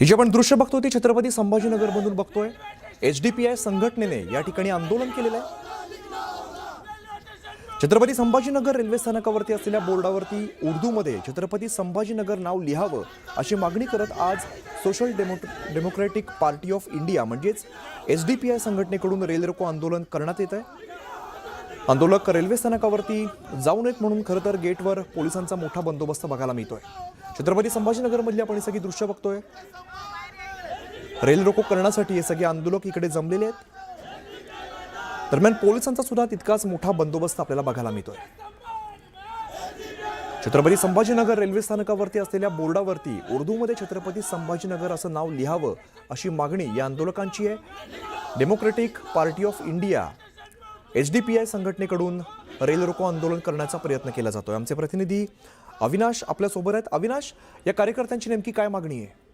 ही जी आपण दृश्य बघतो ती छत्रपती संभाजीनगरमधून बघतोय. एच डी पी आय संघटनेने या ठिकाणी आंदोलन केलेलं आहे. छत्रपती संभाजीनगर रेल्वे स्थानकावरती असलेल्या बोर्डावरती उर्दूमध्ये छत्रपती संभाजीनगर नाव लिहावं अशी मागणी करत आज social demo democratic party of India म्हणजेच एस डी पी आय संघटनेकडून रेल रोको आंदोलन करण्यात येत आहे आंदोलक रेल्वे स्थानकावरती जाऊ नयेत म्हणून खरं तर गेटवर पोलिसांचा मोठा बंदोबस्त बघायला मिळतोय. छत्रपती संभाजीनगरमधली आपण सगळी दृश्य बघतोय. रेल रोको करण्यासाठी हे सगळे आंदोलक इकडे जमलेले आहेत. दरम्यान पोलिसांचा सुद्धा तितकाच मोठा बंदोबस्त आपल्याला बघायला मिळतोय. छत्रपती संभाजीनगर रेल्वे स्थानकावरती असलेल्या बोर्डावरती उर्दूमध्ये छत्रपती संभाजीनगर असं नाव लिहावं अशी मागणी या आंदोलकांची आहे. Democratic party of India H D P I संघटनेकडून रेल रोको आंदोलन करण्याचा प्रयत्न केला जातोय. आमचे प्रतिनिधी अविनाश आपल्यासोबत आहेत. अविनाश या कार्यकर्त्यांची नेमकी काय मागणी आहे?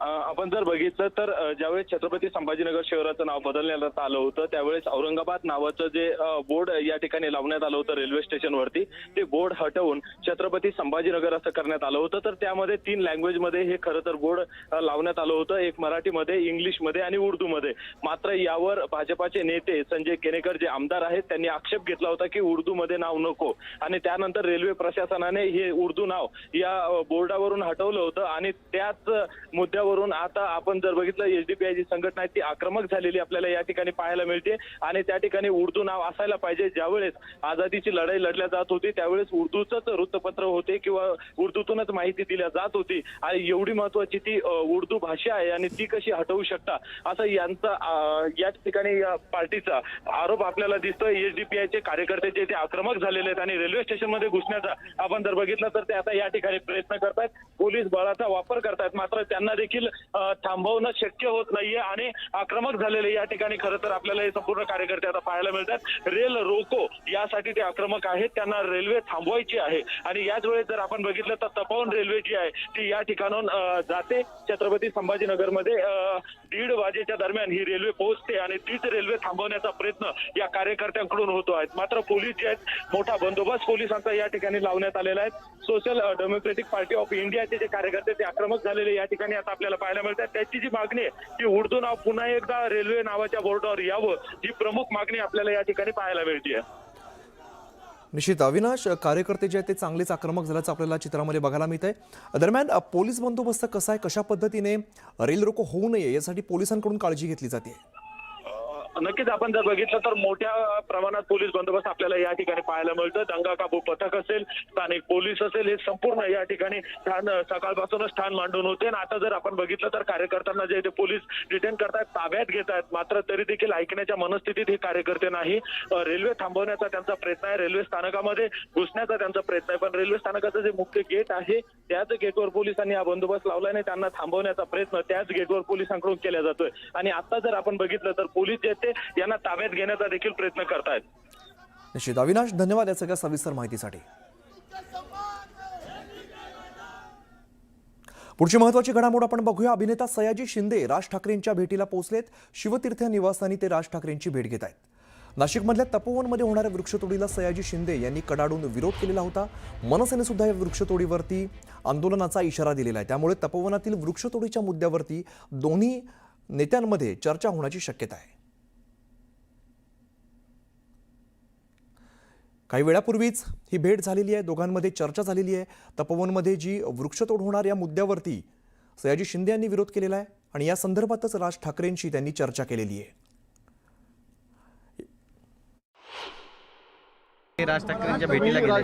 आपण जर बघितलं तर ज्यावेळेस छत्रपती संभाजीनगर शहराचं नाव बदलण्यात आलं होतं त्यावेळेस औरंगाबाद नावाचं जे बोर्ड या ठिकाणी लावण्यात आलं होतं रेल्वे स्टेशनवरती ते बोर्ड हटवून छत्रपती संभाजीनगर असं करण्यात आलं होतं. तर त्यामध्ये तीन लँग्वेजमध्ये हे खरं तर बोर्ड लावण्यात आलं होतं. एक मराठीमध्ये इंग्लिशमध्ये आणि उर्दूमध्ये. मात्र यावर भाजपाचे नेते संजय केनेकर जे आमदार आहेत त्यांनी आक्षेप घेतला होता की उर्दूमध्ये नाव नको. आणि त्यानंतर रेल्वे प्रशासनाने हे उर्दू नाव या बोर्डावरून हटवलं होतं आणि त्याच मुद्द्यावर त्यावरून आता आपण जर बघितलं एचडीपीआय जी संघटना आहे ती आक्रमक झालेली आपल्याला या ठिकाणी पाहायला मिळते. आणि त्या ठिकाणी उर्दू नाव असायला पाहिजे. ज्यावेळेस आझादीची लढाई लढल्या जात होती त्यावेळेस उर्दूचंच वृत्तपत्र होते किंवा उर्दूतूनच माहिती दिल्या जात होती. आणि एवढी महत्वाची ती उर्दू भाषा आहे आणि ती कशी हटवू शकता? असं यांचा याच या ठिकाणी या पार्टीचा आरोप आपल्याला दिसतोय. एचडीपीआयचे कार्यकर्ते जे ते आक्रमक झालेले आहेत आणि रेल्वे स्टेशनमध्ये घुसण्याचा आपण जर बघितलं तर ते आता या ठिकाणी प्रयत्न करतायत. पोलीस बळाचा वापर करतायत. मात्र त्यांना देखील देखील थांबवणं शक्य होत नाहीये आणि आक्रमक झालेले या ठिकाणी खरं तर आपल्याला हे संपूर्ण कार्यकर्ते आता पाहायला मिळतात. रेल रोको यासाठी ते आक्रमक आहेत. त्यांना रेल्वे थांबवायची आहे. आणि याच वेळेस जर आपण बघितलं तर तपावून रेल्वे जी आहे ती या ठिकाणाहून जाते. छत्रपती संभाजीनगरमध्ये दीड वाजेच्या दरम्यान ही रेल्वे पोहोचते आणि तीच रेल्वे थांबवण्याचा प्रयत्न या कार्यकर्त्यांकडून होतो आहे. मात्र पोलीस जे आहेत मोठा बंदोबस्त पोलिसांचा या ठिकाणी लावण्यात आलेला आहे. सोशल डेमोक्रेटिक पार्टी ऑफ इंडियाचे जे कार्यकर्ते ते आक्रमक झालेले या ठिकाणी आता आपल्याला पाहायला मिळतात. त्याची जी मागणी आहे ती उर्दू नाव पुन्हा एकदा रेल्वे नावाच्या बोर्डावर यावं ही प्रमुख मागणी आपल्याला या ठिकाणी पाहायला मिळते निश्चित अविनाश कार्यकर्ते जे आहेत ते चांगलेच आक्रमक झाल्याचं आपल्याला चित्रामध्ये बघायला मिळत आहे दरम्यान पोलीस बंदोबस्त कसा आहे? कशा पद्धतीने रेल रोको होऊ नये यासाठी पोलिसांकडून काळजी घेतली जाते? नक्कीच आपण जर बघितलं तर मोठ्या प्रमाणात पोलीस बंदोबस्त आपल्याला या ठिकाणी पाहायला मिळतं दंगा काबू पथक असेल स्थानिक पोलीस असेल हे संपूर्ण या ठिकाणी ठाण सकाळपासूनच ठाण मांडून होते. आणि आता जर आपण बघितलं तर कार्यकर्त्यांना जे पोलीस डिटेन करतायत ताब्यात घेत आहेत मात्र तरी देखील ऐकण्याच्या मनस्थितीत हे कार्यकर्ते नाही. रेल्वे थांबवण्याचा त्यांचा प्रयत्न आहे रेल्वे स्थानकामध्ये घुसण्याचा त्यांचा प्रयत्न आहे. पण रेल्वे स्थानकाचं जे मुख्य गेट आहे त्याच गेटवर पोलिसांनी हा बंदोबस्त लावलाय आणि त्यांना थांबवण्याचा प्रयत्न त्याच गेटवर पोलिसांकडून केला जातोय. आणि आता जर आपण बघितलं तर पोलीस जे ते ते यांना ताब्यात घेण्याचा देखील प्रयत्न करतायत. निश्चित. अविनाश धन्यवाद या सगळ्या सविस्तर माहितीसाठी. पुढची महत्वाची घडामोड आपण बघूया. अभिनेता सयाजी शिंदे राज ठाकरेंच्या भेटीला पोहोचलेत. शिवतीर्थ निवासस्थानी ते राज ठाकरेंची भेट घेत आहेत नाशिकमधल्या तपोवनमध्ये होणाऱ्या वृक्षतोडीला सयाजी शिंदे यांनी कडाडून विरोध केलेला होता. मनसेने सुद्धा या वृक्षतोडीवरती आंदोलनाचा इशारा दिलेला आहे. त्यामुळे तपोवनातील वृक्षतोडीच्या मुद्द्यावरती दोन्ही नेत्यांमध्ये चर्चा होण्याची शक्यता आहे. काही वेळापूर्वीच ही भेट झालेली आहे दोघांमध्ये चर्चा झालेली आहे. तपोवनमध्ये जी वृक्षतोड होणार या मुद्द्यावरती सयाजी शिंदे यांनी विरोध केलेला आहे आणि या संदर्भातच राज ठाकरेंशी त्यांनी चर्चा केलेली आहे. राज ठाकरेंच्या भेटीला गेले.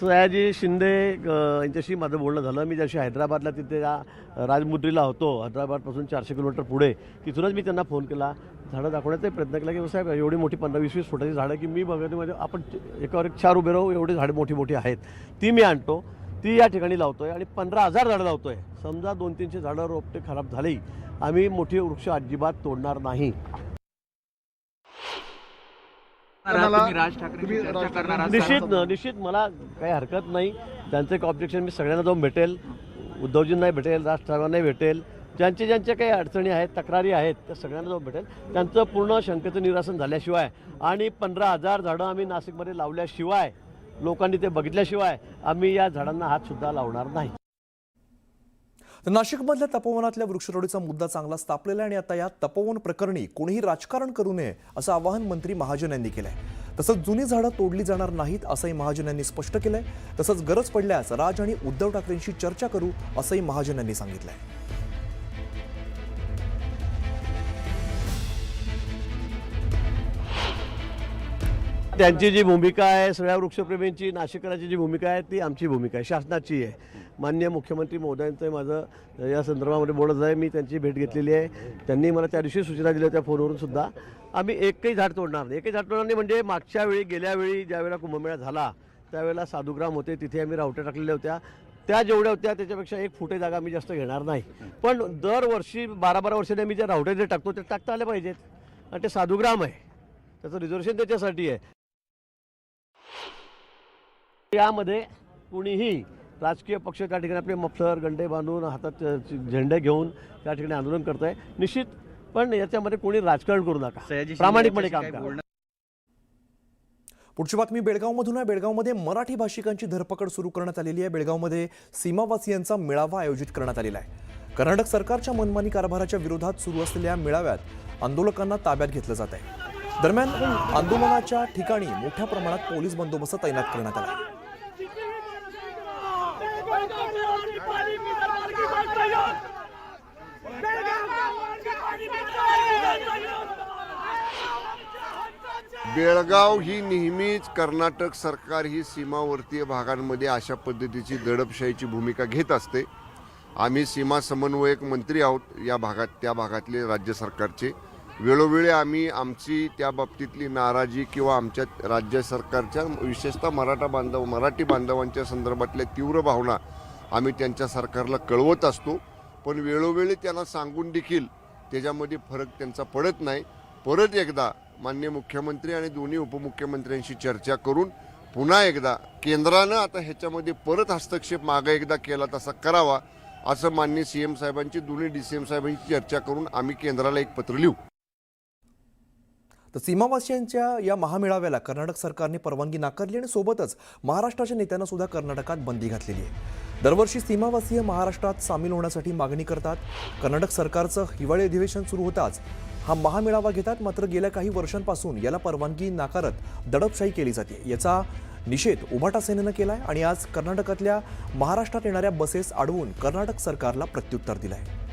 सयाजी शिंदे यांच्याशी माझं बोलणं झालं. मी जशी हैदराबादला तिथे राजमुद्रीला होतो हैदराबादपासून चारशे किलोमीटर पुढे तिथूनच मी त्यांना फोन केला. झाडं दाखवण्याचा प्रयत्न केला की साहेब एवढी मोठी पंधरा वीस वीस फुटाची झाडं की मी बघते म्हणजे आपण एकावर एक चार उभे राहू एवढी झाडं मोठी मोठी आहेत. ती मी आणतो ती या ठिकाणी लावतोय आणि पंधरा हजार झाडं लावतोय. समजा दोन तीनशे झाडं रोपटे खराब झाली आम्ही मोठी वृक्ष अजिबात तोडणार नाही? निश्चित निश्चित मला काही हरकत नाही. त्यांचं एक ऑब्जेक्शन मी सगळ्यांना जाऊन भेटेल. उद्धवजींनाही भेटेल राज ठाकरेंनाही भेटेल. ज्यांचे ज्यांचे काही अडचणी आहेत तक्रारी आहेत त्या सगळ्यांना जाऊन भेटेल. त्यांचं पूर्ण शंकेचं निरासन झाल्याशिवाय आणि पंधरा हजार झाडं आम्ही नाशिकमध्ये लावल्याशिवाय लोकांनी ते बघितल्याशिवाय आम्ही या झाडांना हातसुद्धा लावणार नाही. तर नाशिकमधल्या तपोवनातल्या वृक्षतोडीचा मुद्दा चांगलाच तापलेला आहे आणि आता या तपोवन प्रकरणी कोणीही राजकारण करू नये असं आवाहन मंत्री महाजन यांनी केलंय. तसंच जुनी झाडं तोडली जाणार नाहीत असंही महाजन यांनी स्पष्ट केलंय. तसंच गरज पडल्यास राज आणि उद्धव ठाकरेंशी चर्चा करू असंही महाजन यांनी सांगितलंय. त्यांची जी भूमिका आहे सगळ्या वृक्षप्रेमींची नाशिकराची जी भूमिका आहे ती आमची भूमिका आहे शासनाची आहे. मान्य मुख्यमंत्री महोदयांचं माझं या संदर्भामध्ये बोलत आहे मी त्यांची भेट घेतलेली आहे. त्यांनी मला त्या दिवशी सूचना दिल्या त्या फोनवरून सुद्धा. आम्ही एकही झाड तोडणार नाही. एकही झाड तोडणार नाही म्हणजे मागच्या वेळी गेल्या वेळी ज्यावेळेला कुंभमेळा झाला त्यावेळेला साधुग्राम होते तिथे आम्ही रावट्या टाकलेल्या होत्या. त्या जेवढ्या होत्या त्याच्यापेक्षा एक फुटे जागा मी जास्त घेणार नाही. पण दरवर्षी बारा बारा वर्षाने आम्ही ज्या रावट्या जे टाकतो ते टाकता आले पाहिजेत. आणि ते साधुग्राम आहे. त्याचं रिझर्वेशन त्याच्यासाठी आहे. यामध्ये कुणीही राजकीय पक्ष त्या ठिकाणी आपले मफलर गंडे बांधून हातात झेंडे घेऊन त्या ठिकाणी आंदोलन करत आहे निश्चित पण याच्यामध्ये कोणी राजकारण करू नका. प्रामाणिकपणे काम करा. पुढची बातमी बेळगावमधून आहे. बेळगावमध्ये मराठी भाषिकांची धरपकड सुरू करण्यात आलेली आहे. बेळगावमध्ये सीमावासियांचा मेळावा आयोजित करण्यात आलेला आहे. कर्नाटक सरकारच्या मनमानी कारभाराच्या विरोधात सुरू असलेल्या मेळाव्यात आंदोलकांना ताब्यात घेतलं जात आहे. दरम्यान आंदोलनाच्या ठिकाणी मोठ्या प्रमाणात पोलीस बंदोबस्त तैनात करण्यात आला आहे. बेळगाव ही नेहमीच कर्नाटक सरकार ही सीमावर्तीय भागांमध्ये अशा पद्धतीची दडपशाहीची भूमिका घेत असते. आम्ही सीमा समन्वयक मंत्री आहोत या भागात त्या भागातले राज्य सरकारचे. वेळोवेळी आम्ही आमची त्या बाबतीतली नाराजी किंवा आमच्या राज्य सरकारच्या विशेषतः मराठा बांधव मराठी बांधवांच्या संदर्भातल्या तीव्र भावना आम्ही त्यांच्या सरकारला कळवत असतो. पण वेळोवेळी त्यांना सांगून देखील त्याच्यामध्ये फरक त्यांचा पडत नाही. परत एकदा मान्य मुख्यमंत्री आणि दोन्ही उपमुख्यमंत्र्यांशी चर्चा करून पुन्हा एकदा केंद्रानं आता ह्याच्यामध्ये परत हस्तक्षेप मागे एकदा केला तसा करावा असं मान्य सी एम साहेबांची दोन्ही डी सी एम साहेबांची चर्चा करून आम्ही केंद्राला एक पत्र लिहू. तर सीमावासियांच्या या महामेळाव्याला कर्नाटक सरकारने परवानगी नाकारली आणि सोबतच महाराष्ट्राच्या नेत्यांना सुद्धा कर्नाटकात बंदी घातलेली आहे. दरवर्षी सीमावासीय महाराष्ट्रात सामील होण्यासाठी मागणी करतात. कर्नाटक सरकारचं हिवाळी अधिवेशन सुरू होताच हा महामेळावा घेतात मात्र गेल्या काही वर्षांपासून याला परवानगी नाकारत दडपशाही केली जाते. याचा निषेध उभाटा सेनेनं केलाय आणि आज कर्नाटकातल्या महाराष्ट्रात येणाऱ्या बसेस अडवून कर्नाटक सरकारला प्रत्युत्तर दिलं आहे